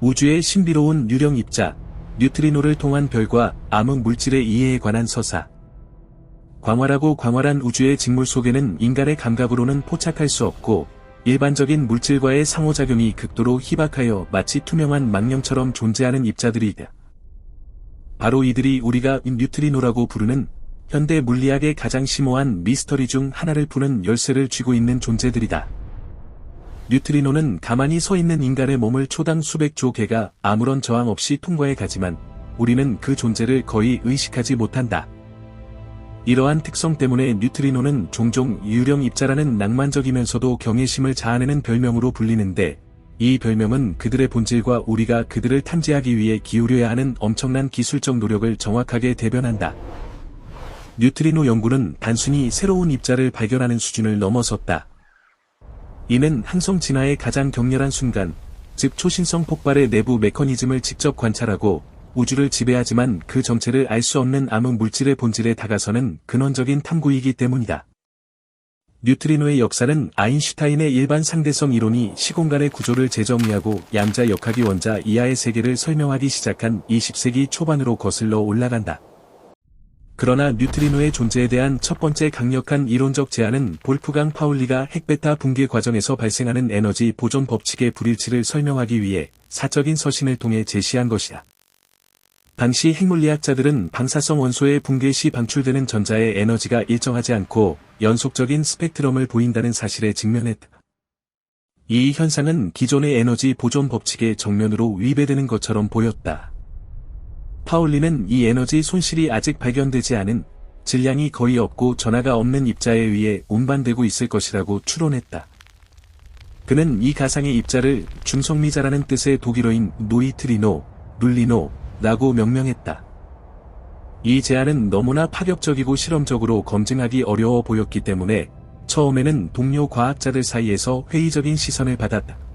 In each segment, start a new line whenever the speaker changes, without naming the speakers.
우주의 신비로운 유령 입자, 뉴트리노를 통한 별과 암흑 물질의 이해에 관한 서사. 광활하고 광활한 우주의 직물 속에는 인간의 감각으로는 포착할 수 없고 일반적인 물질과의 상호작용이 극도로 희박하여 마치 투명한 망령처럼 존재하는 입자들이다. 바로 이들이 우리가 뉴트리노라고 부르는 현대 물리학의 가장 심오한 미스터리 중 하나를 푸는 열쇠를 쥐고 있는 존재들이다. 뉴트리노는 가만히 서 있는 인간의 몸을 초당 수백 조 개가 아무런 저항 없이 통과해 가지만 우리는 그 존재를 거의 의식하지 못한다. 이러한 특성 때문에 뉴트리노는 종종 유령 입자라는 낭만적이면서도 경외심을 자아내는 별명으로 불리는데 이 별명은 그들의 본질과 우리가 그들을 탐지하기 위해 기울여야 하는 엄청난 기술적 노력을 정확하게 대변한다. 뉴트리노 연구는 단순히 새로운 입자를 발견하는 수준을 넘어섰다. 이는 항성 진화의 가장 격렬한 순간, 즉 초신성 폭발의 내부 메커니즘을 직접 관찰하고 우주를 지배하지만 그 정체를 알 수 없는 암흑 물질의 본질에 다가서는 근원적인 탐구이기 때문이다. 뉴트리노의 역사는 아인슈타인의 일반 상대성 이론이 시공간의 구조를 재정의하고 양자 역학이 원자 이하의 세계를 설명하기 시작한 20세기 초반으로 거슬러 올라간다. 그러나 뉴트리노의 존재에 대한 첫 번째 강력한 이론적 제안은 볼프강 파울리가 핵베타 붕괴 과정에서 발생하는 에너지 보존 법칙의 불일치를 설명하기 위해 사적인 서신을 통해 제시한 것이다. 당시 핵물리학자들은 방사성 원소의 붕괴 시 방출되는 전자의 에너지가 일정하지 않고 연속적인 스펙트럼을 보인다는 사실에 직면했다. 이 현상은 기존의 에너지 보존 법칙의 정면으로 위배되는 것처럼 보였다. 파울리는 이 에너지 손실이 아직 발견되지 않은 질량이 거의 없고 전하가 없는 입자에 의해 운반되고 있을 것이라고 추론했다. 그는 이 가상의 입자를 중성미자라는 뜻의 독일어인 노이트리노, 룰리노, 라고 명명했다. 이 제안은 너무나 파격적이고 실험적으로 검증하기 어려워 보였기 때문에 처음에는 동료 과학자들 사이에서 회의적인 시선을 받았다.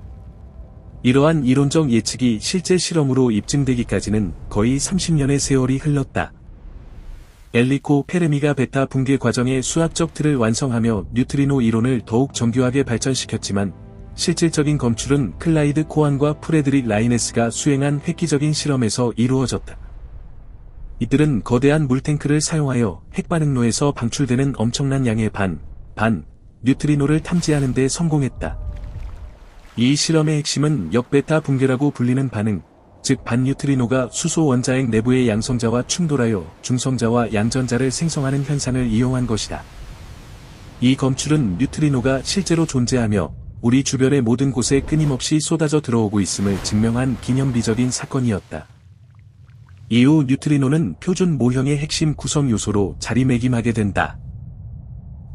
이러한 이론적 예측이 실제 실험으로 입증되기까지는 거의 30년의 세월이 흘렀다. 엘리코 페르미가 베타 붕괴 과정의 수학적 틀을 완성하며 뉴트리노 이론을 더욱 정교하게 발전시켰지만 실질적인 검출은 클라이드 코안과 프레드릭 라이네스가 수행한 획기적인 실험에서 이루어졌다. 이들은 거대한 물탱크를 사용하여 핵반응로에서 방출되는 엄청난 양의 반, 반, 뉴트리노를 탐지하는 데 성공했다. 이 실험의 핵심은 역베타 붕괴라고 불리는 반응, 즉 반뉴트리노가 수소 원자핵 내부의 양성자와 충돌하여 중성자와 양전자를 생성하는 현상을 이용한 것이다. 이 검출은 뉴트리노가 실제로 존재하며 우리 주변의 모든 곳에 끊임없이 쏟아져 들어오고 있음을 증명한 기념비적인 사건이었다. 이후 뉴트리노는 표준 모형의 핵심 구성 요소로 자리매김하게 된다.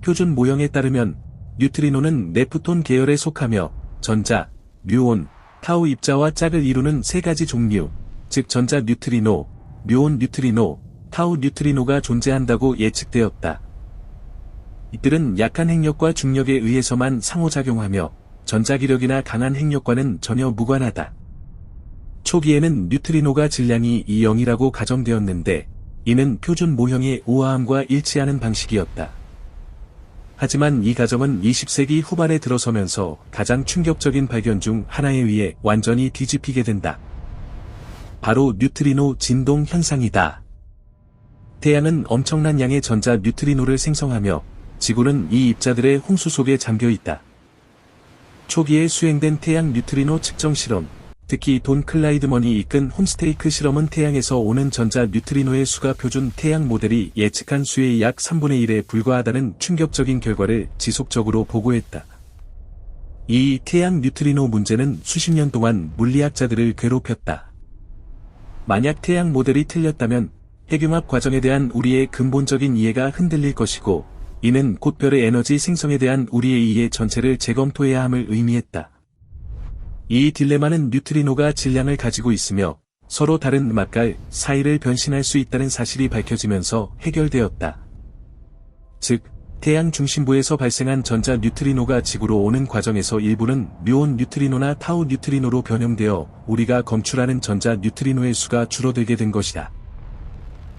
표준 모형에 따르면 뉴트리노는 네프톤 계열에 속하며 전자, 뮤온, 타우 입자와 짝을 이루는 세 가지 종류, 즉 전자 뉴트리노, 뮤온 뉴트리노, 타우 뉴트리노가 존재한다고 예측되었다. 이들은 약한 핵력과 중력에 의해서만 상호작용하며 전자기력이나 강한 핵력과는 전혀 무관하다. 초기에는 뉴트리노가 질량이 2영이라고 가정되었는데 이는 표준 모형의 우아함과 일치하는 방식이었다. 하지만 이 가정은 20세기 후반에 들어서면서 가장 충격적인 발견 중 하나에 의해 완전히 뒤집히게 된다. 바로 뉴트리노 진동 현상이다. 태양은 엄청난 양의 전자 뉴트리노를 생성하며 지구는 이 입자들의 홍수 속에 잠겨 있다. 초기에 수행된 태양 뉴트리노 측정 실험, 특히 돈 클라이드먼이 이끈 홈스테이크 실험은 태양에서 오는 전자 뉴트리노의 수가 표준 태양 모델이 예측한 수의 약 3분의 1에 불과하다는 충격적인 결과를 지속적으로 보고했다. 이 태양 뉴트리노 문제는 수십 년 동안 물리학자들을 괴롭혔다. 만약 태양 모델이 틀렸다면 핵융합 과정에 대한 우리의 근본적인 이해가 흔들릴 것이고 이는 곧 별의 에너지 생성에 대한 우리의 이해 전체를 재검토해야 함을 의미했다. 이 딜레마는 뉴트리노가 질량을 가지고 있으며 서로 다른 음악갈 사이를 변신할 수 있다는 사실이 밝혀지면서 해결되었다. 즉, 태양 중심부에서 발생한 전자 뉴트리노가 지구로 오는 과정에서 일부는 뮤온 뉴트리노나 타우 뉴트리노로 변형되어 우리가 검출하는 전자 뉴트리노의 수가 줄어들게 된 것이다.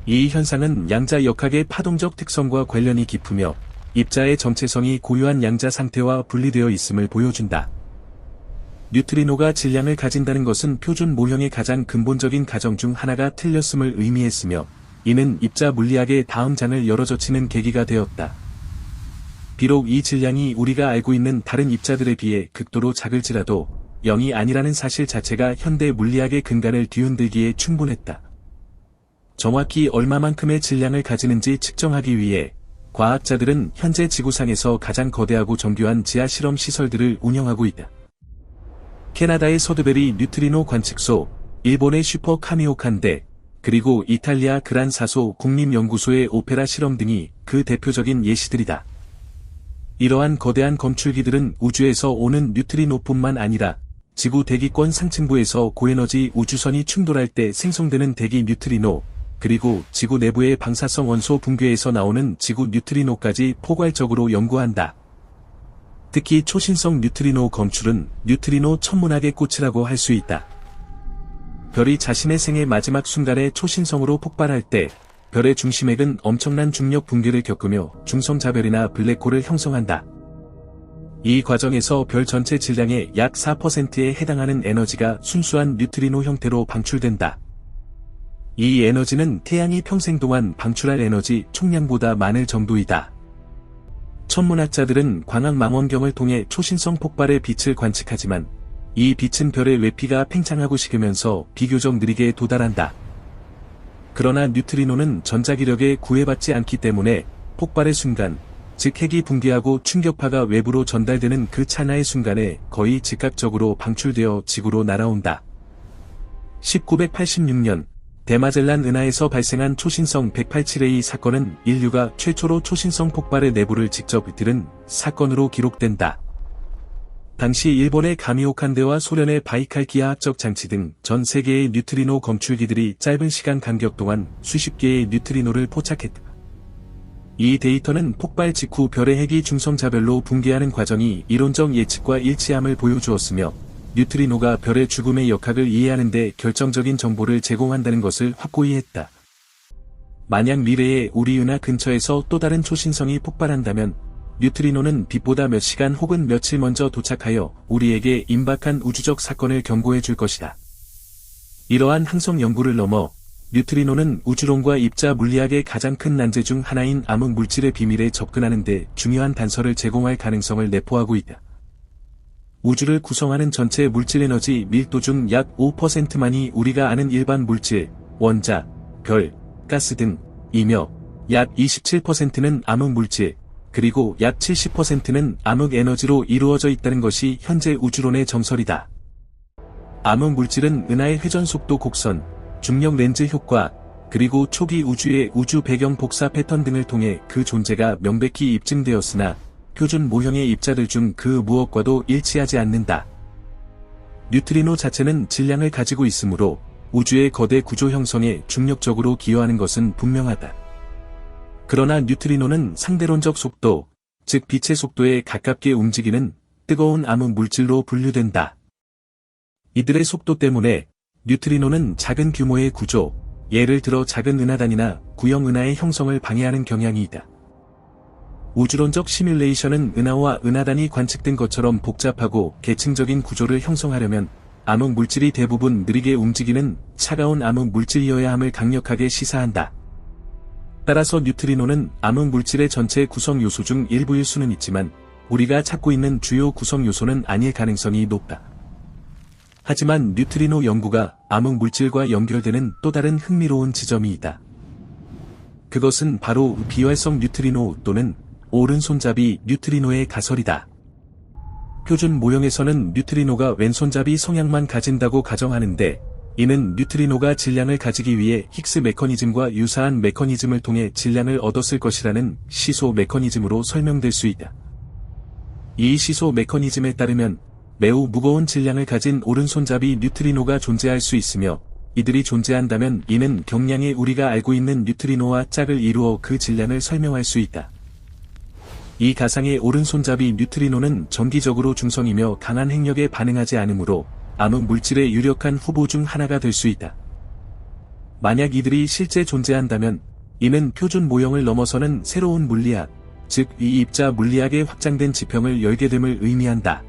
이 현상은 양자 역학의 파동적 특성과 관련이 깊으며 입자의 정체성이 고유한 양자 상태와 분리되어 있음을 보여준다. 뉴트리노가 질량을 가진다는 것은 표준 모형의 가장 근본적인 가정 중 하나가 틀렸음을 의미했으며, 이는 입자 물리학의 다음 장을 열어젖히는 계기가 되었다. 비록 이 질량이 우리가 알고 있는 다른 입자들에 비해 극도로 작을지라도 0이 아니라는 사실 자체가 현대 물리학의 근간을 뒤흔들기에 충분했다. 정확히 얼마만큼의 질량을 가지는지 측정하기 위해 과학자들은 현재 지구상에서 가장 거대하고 정교한 지하 실험 시설들을 운영하고 있다. 캐나다의 서드베리 뉴트리노 관측소, 일본의 슈퍼 카미오칸데, 그리고 이탈리아 그란 사소 국립연구소의 오페라 실험 등이 그 대표적인 예시들이다. 이러한 거대한 검출기들은 우주에서 오는 뉴트리노뿐만 아니라 지구 대기권 상층부에서 고에너지 우주선이 충돌할 때 생성되는 대기 뉴트리노, 그리고 지구 내부의 방사성 원소 붕괴에서 나오는 지구 뉴트리노까지 포괄적으로 연구한다. 특히 초신성 뉴트리노 검출은 뉴트리노 천문학의 꽃이라고 할 수 있다. 별이 자신의 생의 마지막 순간에 초신성으로 폭발할 때 별의 중심액은 엄청난 중력 붕괴를 겪으며 중성자별이나 블랙홀을 형성한다. 이 과정에서 별 전체 질량의 약 4%에 해당하는 에너지가 순수한 뉴트리노 형태로 방출된다. 이 에너지는 태양이 평생 동안 방출할 에너지 총량보다 많을 정도이다. 천문학자들은 광학 망원경을 통해 초신성 폭발의 빛을 관측하지만 이 빛은 별의 외피가 팽창하고 식으면서 비교적 느리게 도달한다. 그러나 뉴트리노는 전자기력에 구애받지 않기 때문에 폭발의 순간, 즉 핵이 붕괴하고 충격파가 외부로 전달되는 그 찰나의 순간에 거의 즉각적으로 방출되어 지구로 날아온다. 1986년 대마젤란 은하에서 발생한 초신성 187A 사건은 인류가 최초로 초신성 폭발의 내부를 직접 들은 사건으로 기록된다. 당시 일본의 가미오칸데와 소련의 바이칼키아 합적 장치 등 전 세계의 뉴트리노 검출기들이 짧은 시간 간격 동안 수십 개의 뉴트리노를 포착했다. 이 데이터는 폭발 직후 별의 핵이 중성자별로 붕괴하는 과정이 이론적 예측과 일치함을 보여주었으며 뉴트리노가 별의 죽음의 역학을 이해하는 데 결정적인 정보를 제공한다는 것을 확고히 했다. 만약 미래에 우리 은하 근처에서 또 다른 초신성이 폭발한다면 뉴트리노는 빛보다 몇 시간 혹은 며칠 먼저 도착하여 우리에게 임박한 우주적 사건을 경고해 줄 것이다. 이러한 항성 연구를 넘어 뉴트리노는 우주론과 입자 물리학의 가장 큰 난제 중 하나인 암흑 물질의 비밀에 접근하는 데 중요한 단서를 제공할 가능성을 내포하고 있다. 우주를 구성하는 전체 물질 에너지 밀도 중 약 5%만이 우리가 아는 일반 물질, 원자, 별, 가스 등이며 약 27%는 암흑 물질, 그리고 약 70%는 암흑 에너지로 이루어져 있다는 것이 현재 우주론의 정설이다. 암흑 물질은 은하의 회전 속도 곡선, 중력 렌즈 효과, 그리고 초기 우주의 우주 배경 복사 패턴 등을 통해 그 존재가 명백히 입증되었으나 표준 모형의 입자들 중 그 무엇과도 일치하지 않는다. 뉴트리노 자체는 질량을 가지고 있으므로 우주의 거대 구조 형성에 중력적으로 기여하는 것은 분명하다. 그러나 뉴트리노는 상대론적 속도, 즉 빛의 속도에 가깝게 움직이는 뜨거운 암흑 물질로 분류된다. 이들의 속도 때문에 뉴트리노는 작은 규모의 구조, 예를 들어 작은 은하단이나 구형 은하의 형성을 방해하는 경향이 있다. 우주론적 시뮬레이션은 은하와 은하단이 관측된 것처럼 복잡하고 계층적인 구조를 형성하려면 암흑 물질이 대부분 느리게 움직이는 차가운 암흑 물질이어야 함을 강력하게 시사한다. 따라서 뉴트리노는 암흑 물질의 전체 구성 요소 중 일부일 수는 있지만 우리가 찾고 있는 주요 구성 요소는 아닐 가능성이 높다. 하지만 뉴트리노 연구가 암흑 물질과 연결되는 또 다른 흥미로운 지점이 있다. 그것은 바로 비활성 뉴트리노 또는 오른손잡이 뉴트리노의 가설이다. 표준 모형에서는 뉴트리노가 왼손잡이 성향만 가진다고 가정하는데 이는 뉴트리노가 질량을 가지기 위해 힉스 메커니즘과 유사한 메커니즘을 통해 질량을 얻었을 것이라는 시소 메커니즘으로 설명될 수 있다. 이 시소 메커니즘에 따르면 매우 무거운 질량을 가진 오른손잡이 뉴트리노가 존재할 수 있으며 이들이 존재한다면 이는 경량의 우리가 알고 있는 뉴트리노와 짝을 이루어 그 질량을 설명할 수 있다. 이 가상의 오른손잡이 뉴트리노는 정기적으로 중성이며 강한 핵력에 반응하지 않으므로 암흑 물질의 유력한 후보 중 하나가 될 수 있다. 만약 이들이 실제 존재한다면 이는 표준 모형을 넘어서는 새로운 물리학, 즉 이 입자 물리학의 확장된 지평을 열게 됨을 의미한다.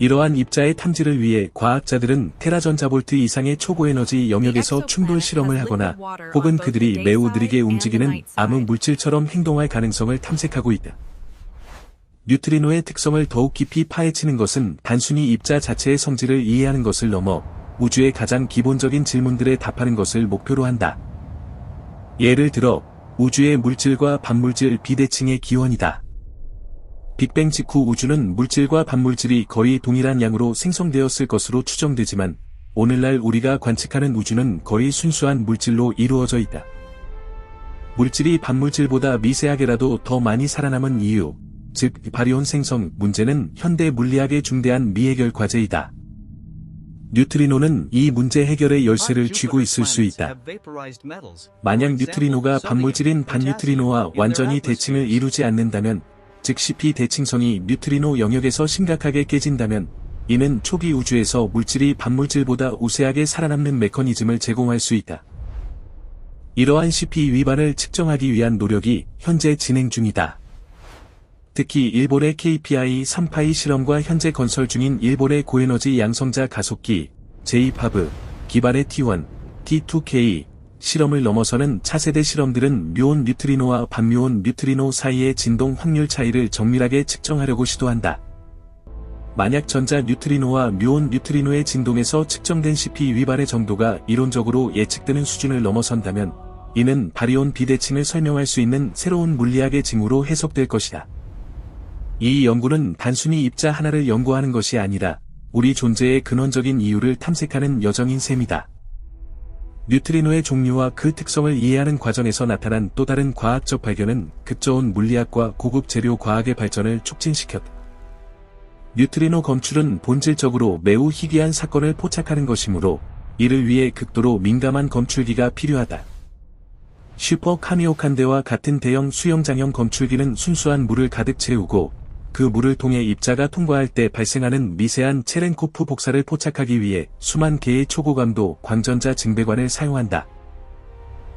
이러한 입자의 탐지를 위해 과학자들은 테라전자볼트 이상의 초고에너지 영역에서 충돌 실험을 하거나 혹은 그들이 매우 느리게 움직이는 암흑 물질처럼 행동할 가능성을 탐색하고 있다. 뉴트리노의 특성을 더욱 깊이 파헤치는 것은 단순히 입자 자체의 성질을 이해하는 것을 넘어 우주의 가장 기본적인 질문들에 답하는 것을 목표로 한다. 예를 들어, 우주의 물질과 반물질 비대칭의 기원이다. 빅뱅 직후 우주는 물질과 반물질이 거의 동일한 양으로 생성되었을 것으로 추정되지만 오늘날 우리가 관측하는 우주는 거의 순수한 물질로 이루어져 있다. 물질이 반물질보다 미세하게라도 더 많이 살아남은 이유, 즉 바리온 생성 문제는 현대 물리학의 중대한 미해결 과제이다. 뉴트리노는 이 문제 해결의 열쇠를 쥐고 있을 수 있다. 만약 뉴트리노가 반물질인 반뉴트리노와 완전히 대칭을 이루지 않는다면 즉 CP 대칭성이 뉴트리노 영역에서 심각하게 깨진다면 이는 초기 우주에서 물질이 반물질보다 우세하게 살아남는 메커니즘을 제공할 수 있다. 이러한 CP 위반을 측정하기 위한 노력이 현재 진행 중이다. 특히 일본의 KPI 3파이 실험과 현재 건설 중인 일본의 고에너지 양성자 가속기, J-파브, 기반의 T1, T2K, 실험을 넘어서는 차세대 실험들은 묘온 뉴트리노와 반묘온 뉴트리노 사이의 진동 확률 차이를 정밀하게 측정하려고 시도한다. 만약 전자 뉴트리노와 묘온 뉴트리노의 진동에서 측정된 CP 위반의 정도가 이론적으로 예측되는 수준을 넘어선다면 이는 바리온 비대칭을 설명할 수 있는 새로운 물리학의 징후로 해석될 것이다. 이 연구는 단순히 입자 하나를 연구하는 것이 아니라 우리 존재의 근원적인 이유를 탐색하는 여정인 셈이다. 뉴트리노의 종류와 그 특성을 이해하는 과정에서 나타난 또 다른 과학적 발견은 급저온 물리학과 고급 재료 과학의 발전을 촉진시켰다. 뉴트리노 검출은 본질적으로 매우 희귀한 사건을 포착하는 것이므로 이를 위해 극도로 민감한 검출기가 필요하다. 슈퍼 카미오칸데와 같은 대형 수영장형 검출기는 순수한 물을 가득 채우고 그 물을 통해 입자가 통과할 때 발생하는 미세한 체렌코프 복사를 포착하기 위해 수만 개의 초고감도 광전자 증배관을 사용한다.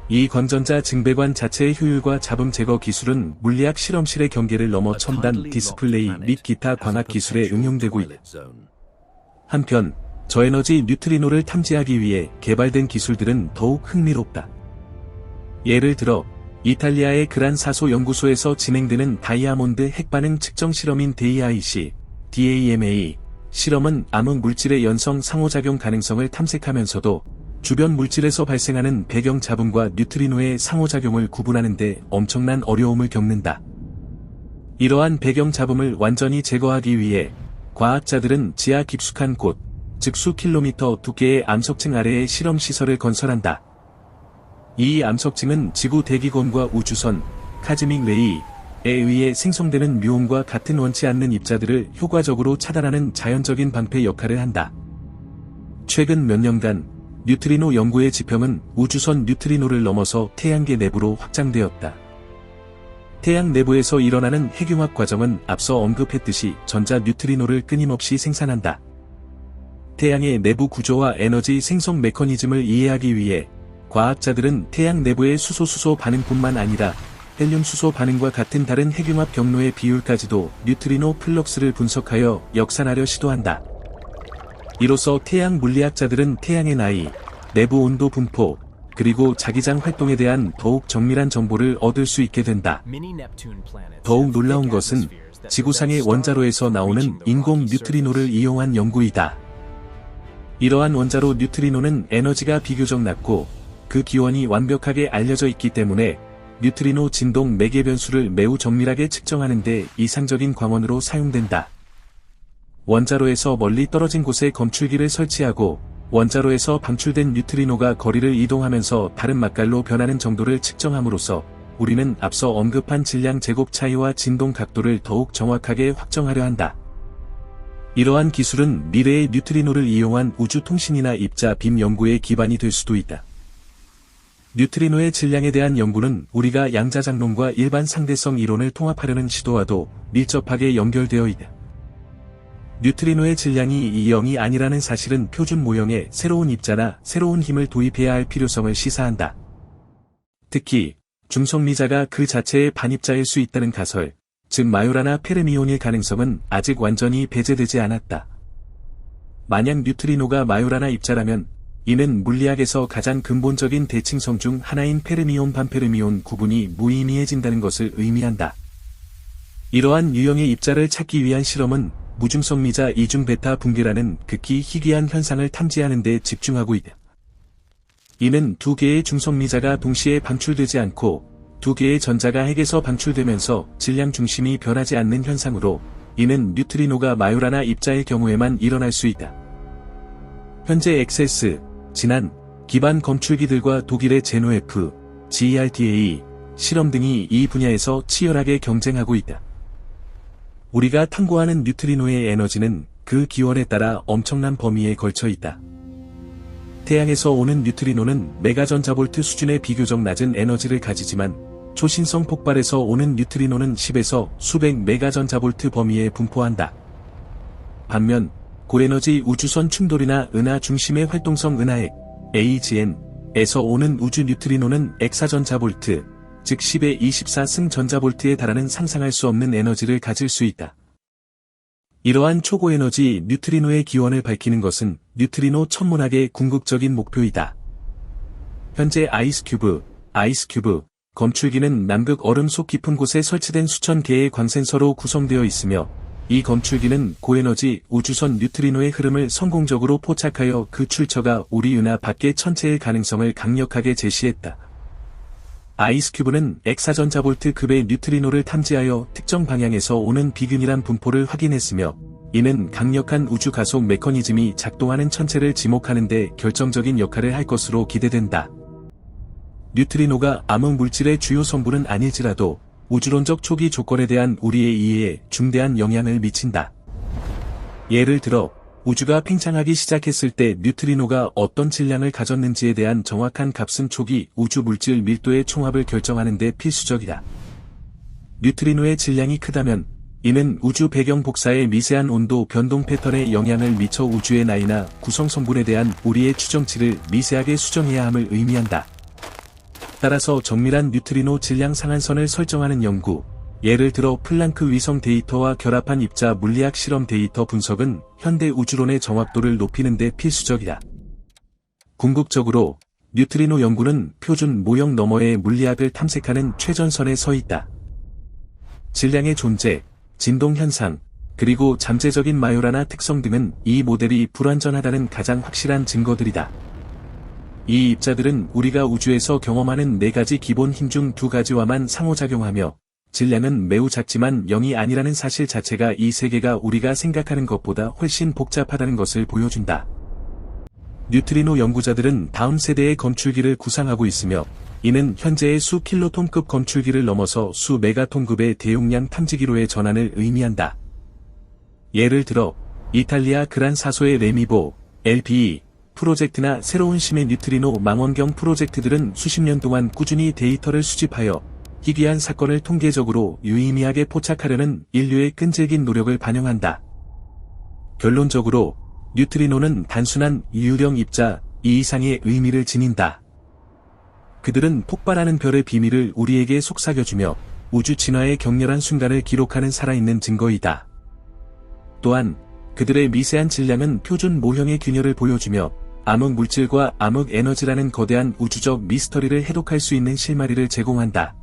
이 광전자 증배관 자체의 효율과 잡음 제거 기술은 물리학 실험실의 경계를 넘어 첨단 디스플레이 및 기타 광학 기술에 응용되고 있다. 한편, 저에너지 뉴트리노를 탐지하기 위해 개발된 기술들은 더욱 흥미롭다. 예를 들어, 이탈리아의 그란 사소 연구소에서 진행되는 다이아몬드 핵반응 측정 실험인 DAIC, DAMA 실험은 암흑 물질의 연성 상호작용 가능성을 탐색하면서도 주변 물질에서 발생하는 배경 잡음과 뉴트리노의 상호작용을 구분하는 데 엄청난 어려움을 겪는다. 이러한 배경 잡음을 완전히 제거하기 위해 과학자들은 지하 깊숙한 곳, 즉 수 킬로미터 두께의 암석층 아래에 실험 시설을 건설한다. 이 암석층은 지구 대기권과 우주선, 카즈믹 레이에 의해 생성되는 뮤온과 같은 원치 않는 입자들을 효과적으로 차단하는 자연적인 방패 역할을 한다. 최근 몇 년간 뉴트리노 연구의 지평은 우주선 뉴트리노를 넘어서 태양계 내부로 확장되었다. 태양 내부에서 일어나는 핵융합 과정은 앞서 언급했듯이 전자 뉴트리노를 끊임없이 생산한다. 태양의 내부 구조와 에너지 생성 메커니즘을 이해하기 위해 과학자들은 태양 내부의 수소-수소 반응뿐만 아니라 헬륨 수소 반응과 같은 다른 핵융합 경로의 비율까지도 뉴트리노 플럭스를 분석하여 역산하려 시도한다. 이로써 태양 물리학자들은 태양의 나이, 내부 온도 분포, 그리고 자기장 활동에 대한 더욱 정밀한 정보를 얻을 수 있게 된다. 더욱 놀라운 것은 지구상의 원자로에서 나오는 인공 뉴트리노를 이용한 연구이다. 이러한 원자로 뉴트리노는 에너지가 비교적 낮고 그 기원이 완벽하게 알려져 있기 때문에 뉴트리노 진동 매개 변수를 매우 정밀하게 측정하는 데 이상적인 광원으로 사용된다. 원자로에서 멀리 떨어진 곳에 검출기를 설치하고 원자로에서 방출된 뉴트리노가 거리를 이동하면서 다른 맛깔로 변하는 정도를 측정함으로써 우리는 앞서 언급한 질량 제곱 차이와 진동 각도를 더욱 정확하게 확정하려 한다. 이러한 기술은 미래의 뉴트리노를 이용한 우주 통신이나 입자 빔 연구의 기반이 될 수도 있다. 뉴트리노의 질량에 대한 연구는 우리가 양자장론과 일반 상대성 이론을 통합하려는 시도와도 밀접하게 연결되어 있다. 뉴트리노의 질량이 2영이 아니라는 사실은 표준 모형에 새로운 입자나 새로운 힘을 도입해야 할 필요성을 시사한다. 특히 중성미자가 그 자체의 반입자일 수 있다는 가설, 즉 마요라나 페르미온일 가능성은 아직 완전히 배제되지 않았다. 만약 뉴트리노가 마요라나 입자라면 이는 물리학에서 가장 근본적인 대칭성 중 하나인 페르미온 반페르미온 구분이 무의미해진다는 것을 의미한다. 이러한 유형의 입자를 찾기 위한 실험은 무중성 미자 이중 베타 붕괴라는 극히 희귀한 현상을 탐지하는 데 집중하고 있다. 이는 두 개의 중성 미자가 동시에 방출되지 않고 두 개의 전자가 핵에서 방출되면서 질량 중심이 변하지 않는 현상으로 이는 뉴트리노가 마요라나 입자의 경우에만 일어날 수 있다. 현재 XS, 진한, 기반 검출기들과 독일의 제노F, GERTA, 실험 등이 이 분야에서 치열하게 경쟁하고 있다. 우리가 탐구하는 뉴트리노의 에너지는 그 기원에 따라 엄청난 범위에 걸쳐 있다. 태양에서 오는 뉴트리노는 메가전자볼트 수준의 비교적 낮은 에너지를 가지지만 초신성 폭발에서 오는 뉴트리노는 10에서 수백 메가전자볼트 범위에 분포한다. 반면 고에너지 우주선 충돌이나 은하 중심의 활동성 은하핵 AGN에서 오는 우주 뉴트리노는 엑사전자볼트 즉 10의 24승 전자볼트에 달하는 상상할 수 없는 에너지를 가질 수 있다. 이러한 초고에너지 뉴트리노의 기원을 밝히는 것은 뉴트리노 천문학의 궁극적인 목표이다. 현재 아이스큐브, 아이스큐브, 검출기는 남극 얼음 속 깊은 곳에 설치된 수천 개의 광센서로 구성되어 있으며 이 검출기는 고에너지 우주선 뉴트리노의 흐름을 성공적으로 포착하여 그 출처가 우리 은하 밖의 천체일 가능성을 강력하게 제시했다. 아이스큐브는 엑사전자볼트 급의 뉴트리노를 탐지하여 특정 방향에서 오는 비균이란 분포를 확인했으며 이는 강력한 우주 가속 메커니즘이 작동하는 천체를 지목하는 데 결정적인 역할을 할 것으로 기대된다. 뉴트리노가 암흑 물질의 주요 성분은 아닐지라도 우주론적 초기 조건에 대한 우리의 이해에 중대한 영향을 미친다. 예를 들어 우주가 팽창하기 시작했을 때 뉴트리노가 어떤 질량을 가졌는지에 대한 정확한 값은 초기 우주 물질 밀도의 총합을 결정하는 데 필수적이다. 뉴트리노의 질량이 크다면 이는 우주 배경 복사의 미세한 온도 변동 패턴에 영향을 미쳐 우주의 나이나 구성 성분에 대한 우리의 추정치를 미세하게 수정해야 함을 의미한다. 따라서 정밀한 뉴트리노 질량 상한선을 설정하는 연구, 예를 들어 플랑크 위성 데이터와 결합한 입자 물리학 실험 데이터 분석은 현대 우주론의 정확도를 높이는 데 필수적이다. 궁극적으로 뉴트리노 연구는 표준 모형 너머의 물리학을 탐색하는 최전선에 서 있다. 질량의 존재, 진동 현상, 그리고 잠재적인 마요라나 특성 등은 이 모델이 불완전하다는 가장 확실한 증거들이다. 이 입자들은 우리가 우주에서 경험하는 네 가지 기본 힘 중 두 가지와만 상호작용하며 질량은 매우 작지만 0이 아니라는 사실 자체가 이 세계가 우리가 생각하는 것보다 훨씬 복잡하다는 것을 보여준다. 뉴트리노 연구자들은 다음 세대의 검출기를 구상하고 있으며 이는 현재의 수 킬로톤급 검출기를 넘어서 수 메가톤급의 대용량 탐지기로의 전환을 의미한다. 예를 들어 이탈리아 그란 사소의 레미보, LPE, 프로젝트나 새로운 심의 뉴트리노 망원경 프로젝트들은 수십 년 동안 꾸준히 데이터를 수집하여 희귀한 사건을 통계적으로 유의미하게 포착하려는 인류의 끈질긴 노력을 반영한다. 결론적으로 뉴트리노는 단순한 유령 입자 이 이상의 의미를 지닌다. 그들은 폭발하는 별의 비밀을 우리에게 속삭여주며 우주 진화의 격렬한 순간을 기록하는 살아있는 증거이다. 또한 그들의 미세한 질량은 표준 모형의 균열을 보여주며 암흑 물질과 암흑 에너지라는 거대한 우주적 미스터리를 해독할 수 있는 실마리를 제공한다.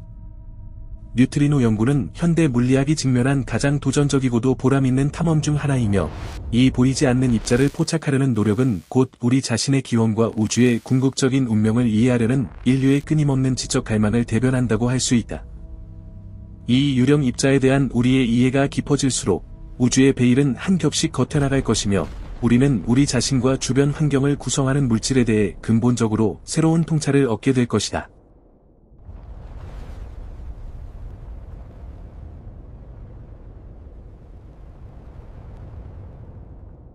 뉴트리노 연구는 현대 물리학이 직면한 가장 도전적이고도 보람있는 탐험 중 하나이며 이 보이지 않는 입자를 포착하려는 노력은 곧 우리 자신의 기원과 우주의 궁극적인 운명을 이해하려는 인류의 끊임없는 지적 갈망을 대변한다고 할 수 있다. 이 유령 입자에 대한 우리의 이해가 깊어질수록 우주의 베일은 한 겹씩 겉해나갈 것이며 우리는 우리 자신과 주변 환경을 구성하는 물질에 대해 근본적으로 새로운 통찰을 얻게 될 것이다.